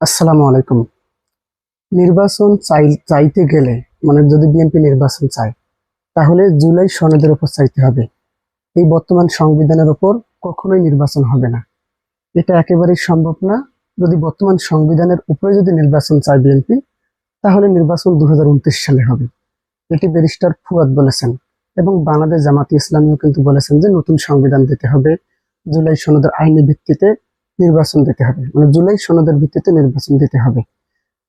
আসসালামু আলাইকুম। নির্বাচন চাই চাইতে গেলে মানে যদি বিএনপি নির্বাচন চায়, তাহলে জুলাই সনদের উপর চাইতে হবে। এই বর্তমান সংবিধানের উপর কখনোই নির্বাচন হবে না। এটা একেবারেই সম্ভব না। যদি বর্তমান সংবিধানের উপরে যদি নির্বাচন চায় বিএনপি তাহলে নির্বাচন দু হাজার উনত্রিশ সালে হবে। এটি ব্যারিস্টার ফুয়াদ বলেছেন এবং বাংলাদেশ জামাতি ইসলামীও কিন্তু বলেছেন যে নতুন সংবিধান দিতে হবে। জুলাই সনদের আইনি ভিত্তিতে নির্বাচন দিতে হবে। মানে জুলাই সনদের ভিত্তিতে নির্বাচন দিতে হবে।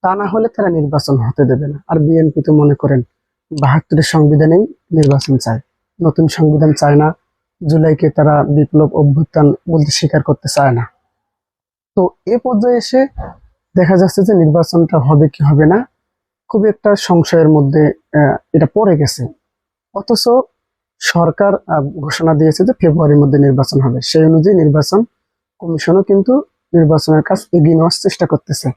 তা না হলে তারা নির্বাচন হতে দেবে না। আর বিএনপি তো মনে করেন বাহাত্তরের সংবিধানেই নির্বাচন চায়। নতুন সংবিধান চায় না। জুলাইকে তারা বিপ্লব অভ্যুত্থান বলতে স্বীকার করতে চায় না। তো এ পর্যায়ে এসে দেখা যাচ্ছে যে নির্বাচনটা হবে কি হবে না, খুব একটা সংশয়ের মধ্যে এটা পড়ে গেছে। অথচ সরকার ঘোষণা দিয়েছে যে ফেব্রুয়ারির মধ্যে নির্বাচন হবে। সেই অনুযায়ী নির্বাচন কমিশনও কিন্তু নির্বাচনের কাজ এগিয়ে নেওয়ার চেষ্টা করতেছে।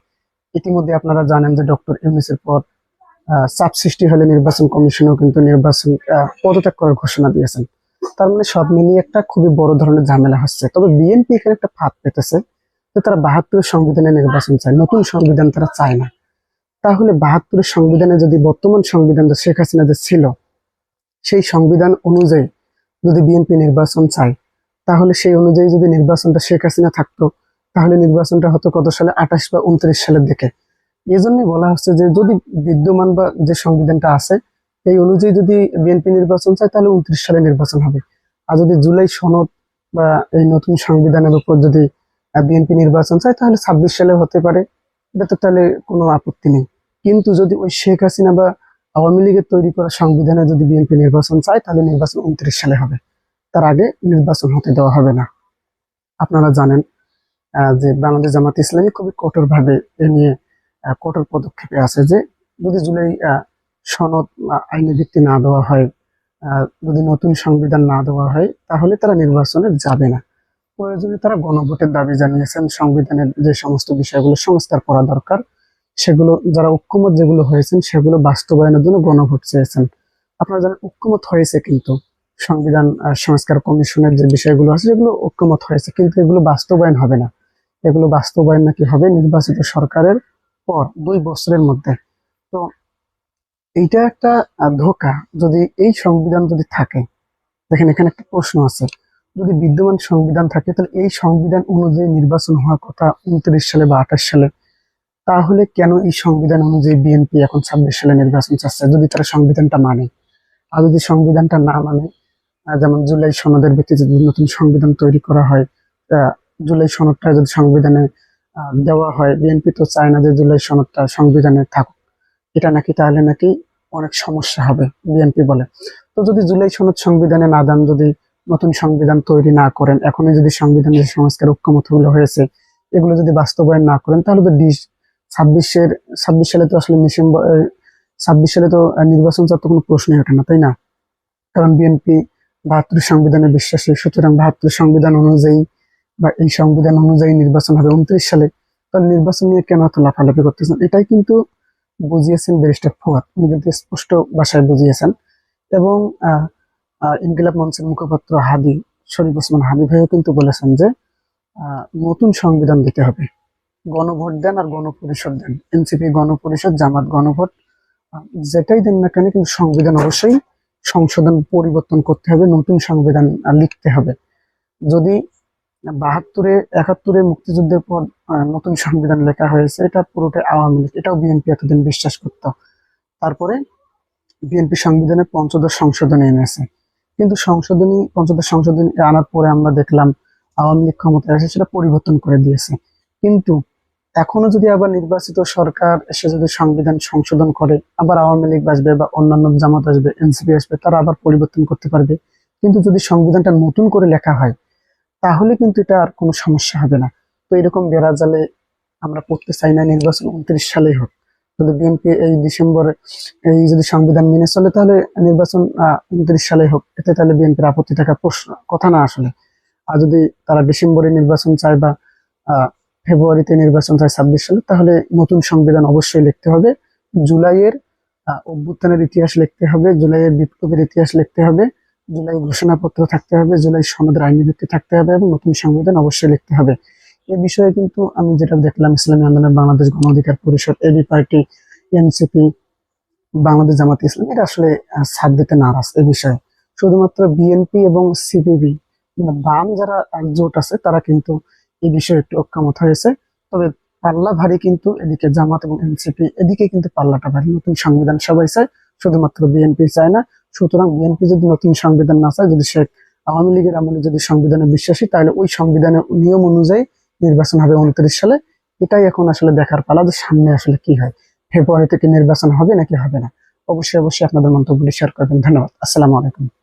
ইতিমধ্যে আপনারা জানেন যে ডক্টর ইউনিসের পর চাপ সৃষ্টি হলে নির্বাচন কমিশনও কিন্তু নির্বাচন পদত্যাগ করার ঘোষণা দিয়েছেন। তার মানে সব মিলিয়ে একটা খুবই বড় ধরনের ঝামেলা হচ্ছে। তবে বিএনপি এখানে একটা ফাঁদ পেতেছে যে তারা বাহাত্তরের সংবিধানে নির্বাচন চায়, নতুন সংবিধান তারা চায় না। তাহলে বাহাত্তরের সংবিধানে যদি বর্তমান সংবিধান শেখ হাসিনা যে ছিল, সেই সংবিধান অনুযায়ী যদি বিএনপি নির্বাচন চায় তাহলে সেই অনুযায়ী যদি নির্বাচনটা শেখ হাসিনা থাকতো, তাহলে নির্বাচনটা হতো কত সালে? আঠাশ বা উনত্রিশ সালের দিকে। এই বলা হচ্ছে যে যদি বিদ্যমান বা যে সংবিধানটা আছে এই অনুযায়ী যদি বিএনপি নির্বাচন চায়, তাহলে উনত্রিশ সালে নির্বাচন হবে। আর যদি জুলাই সনদ বা এই নতুন সংবিধানের উপর যদি বিএনপি নির্বাচন চায়, তাহলে ছাব্বিশ সালে হতে পারে। এটা তো তাহলে কোনো আপত্তি নেই। কিন্তু যদি ওই শেখ হাসিনা বা আওয়ামী লীগের তৈরি করা সংবিধানে যদি বিএনপি নির্বাচন চায়, তাহলে নির্বাচন উনত্রিশ সালে হবে। তার আগে নির্বাচন হতে দেওয়া হবে না। আপনারা জানেন যে বাংলাদেশ জামাত ইসলামী খুবই কঠোরভাবে এ নিয়ে কঠোর পদক্ষেপে আছে যে যদি জুলাই সনদ আইনি ভিত্তি না দেওয়া হয় যদি নতুন সংবিধান না দেওয়া হয়, তাহলে তারা নির্বাচনে যাবে না। প্রয়োজনে তারা গণভোটের দাবি জানিয়েছেন, সংবিধানের যে সমস্ত বিষয়গুলো সংস্কার করা দরকার, সেগুলো যারা ঐক্যমত যেগুলো হয়েছেন, সেগুলো বাস্তবায়নের জন্য গণভোট চেয়েছেন। আপনারা জানেন, ঐক্যমত হয়েছে কিন্তু। সংবিধান সংস্কার কমিশনের যে বিষয়গুলো আছে, সেগুলো ঐক্যমত হয়েছে। কিন্তু এগুলো বাস্তবায়ন হবে না। এগুলো বাস্তবায়ন নাকি হবে নির্বাচিত সরকারের পর, দুই বছরের মধ্যে। তো এইটা একটা ধোকা। যদি এই সংবিধান যদি থাকে, দেখেন এখানে একটা প্রশ্ন আছে। যদি বিদ্যমান সংবিধান থাকে, তাহলে এই সংবিধান অনুযায়ী নির্বাচন হওয়ার কথা উনত্রিশ সালে বা আঠাশ সালে। তাহলে কেন এই সংবিধান অনুযায়ী বিএনপি এখন ছাব্বিশ সালে নির্বাচন চাচ্ছে? যদি তারা সংবিধানটা মানে। আর যদি সংবিধানটা না মানে যেমন জুলাই সনদের ভিত্তিতে যদি নতুন সংবিধান তৈরি করা হয় জুলাই সনদটা যদি সংবিধানে দেওয়া হয়, বিএনপি তো চায় না যে জুলাই সনদটা সংবিধানে থাকুক। এটা নাকি তাহলে নাকি অনেক সমস্যা হবে, বিএনপি বলে। তো যদি জুলাই সনদ সংবিধানে না দেন, যদি নতুন সংবিধান তৈরি না করেন, এখনই যদি সংবিধানের সংস্কার ঐক্যমতগুলো হয়েছে, এগুলো যদি বাস্তবায়ন না করেন, তাহলে তো ডিস ছাব্বিশের, ছাব্বিশ সালে তো আসলে ডিসেম্বর ছাব্বিশ সালে তো নির্বাচন চার তো কোনো প্রশ্নই ওঠে না, তাই না? কারণ বিএনপি বাহাত্তর সংবিধানে বিশ্বাসী সুতরাং বাহাত্তর সংবিধান অনুযায়ী বা এই সংবিধান অনুযায়ী নির্বাচন হবে উনত্রিশ সালে। তাহলে নির্বাচন নিয়ে কেন এত লাফালাফি করতেছেন? এটাই কিন্তু বুঝিয়েছেন ব্যারিস্টার ফুয়াদ। উনি কিন্তু স্পষ্ট ভাষায় বুঝিয়েছেন। এবং ইনকিলাব মঞ্চের মুখপাত্র হাদি, শরীফ ওসমান হাদি ভাইও কিন্তু বলেছেন যে নতুন সংবিধান দিতে হবে। গণভোট দেন আর গণপরিষদ দেন। এনসিপি গণপরিষদ, জামাত গণভোট যেটাই দেন না কেন কিন্তু সংবিধান অবশ্যই সংশোধন পরিবর্তন করতে হবে, নতুন সংবিধান লিখতে হবে। যদি বাহাত্তরে একাত্তরে মুক্তিযুদ্ধের পর নতুন সংবিধান লেখা হয়েছে, এটা পুরোটাই আওয়ামী লীগ, এটাও বিএনপি এতদিন বিশ্বাস করত। তারপরে বিএনপি সংবিধানে পঞ্চদশ সংশোধনী এনেছে। কিন্তু সংশোধনী, পঞ্চদশ সংশোধনী আনার পরে আমরা দেখলাম আওয়ামী লীগ ক্ষমতায় এসে সেটা পরিবর্তন করে দিয়েছে। কিন্তু এখনও যদি আবার নির্বাচিত সরকার এসে যদি সংবিধান সংশোধন করে, আবার আওয়ামী লীগ আসবে বা অন্যান্য জামাত আসবে, এনসিপি আসবে, তারা আবার পরিবর্তন করতে পারবে। কিন্তু যদি সংবিধানটা নতুন করে লেখা হয়, তাহলে কিন্তু এটা আর কোনো সমস্যা হবে না। তো এরকম বেড়াজালে আমরা পড়তে চাই না নির্বাচন উনত্রিশ সালেই হোক। যদি বিএনপি এই ডিসেম্বরে এই যদি সংবিধান মেনে চলে, তাহলে নির্বাচন উনত্রিশ সালে হোক। এতে তাহলে বিএনপির আপত্তি থাকার প্রশ্ন, কথা না আসলে। আর যদি তারা ডিসেম্বরে নির্বাচন চায় বা ফেব্রুয়ারিতে নির্বাচন হয় ছাব্বিশ সালে, তাহলে নতুন সংবিধান অবশ্যই লিখতে হবে। জুলাইয়ের অভ্যুত্থানের ইতিহাস লিখতে হবে, জুলাইয়ের বিপ্লবের ইতিহাস লিখতে হবে, জুলাই ঘোষণাপত্র থাকতে হবে, জুলাই সনদের আইনি ভিত্তি থাকতে হবে এবং নতুন সংবিধান অবশ্যই লিখতে হবে। এ বিষয়ে কিন্তু আমি যেটা দেখলাম, ইসলামী আন্দোলন, Bangladesh Gono Odhikar Parishad AB party, NCP, Bangladesh Jamaat Islam এটা আসলে ছাড় দিতে নারাজ এ বিষয়ে। শুধুমাত্র বিএনপি এবং সিপিবি বাম যারা জোট আছে, তারা কিন্তু এই বিষয়ে একটু ঐক্যমত হয়েছে। তবে পাল্লা ভারী কিন্তু এদিকে জামাত এবং এনসিপি এদিকে কিন্তু পাল্লাটা ভারী। নতুন সংবিধান সবাই চায় শুধুমাত্র বিএনপি চায় না। সুতরাং বিএনপি যদি নতুন সংবিধান না চায়, যদি শেখ আওয়ামী লীগের আমলে যদি সংবিধানে বিশ্বাসী, তাহলে ওই সংবিধানের নিয়ম অনুযায়ী নির্বাচন হবে উনত্রিশ সালে। এটাই এখন আসলে দেখার পালা যে সামনে আসলে কি হয়। ফেব্রুয়ারি থেকে নির্বাচন হবে নাকি হবে না? অবশ্যই অবশ্যই আপনাদের মন্তব্যটি শেয়ার করবেন। ধন্যবাদ। আসসালামু আলাইকুম।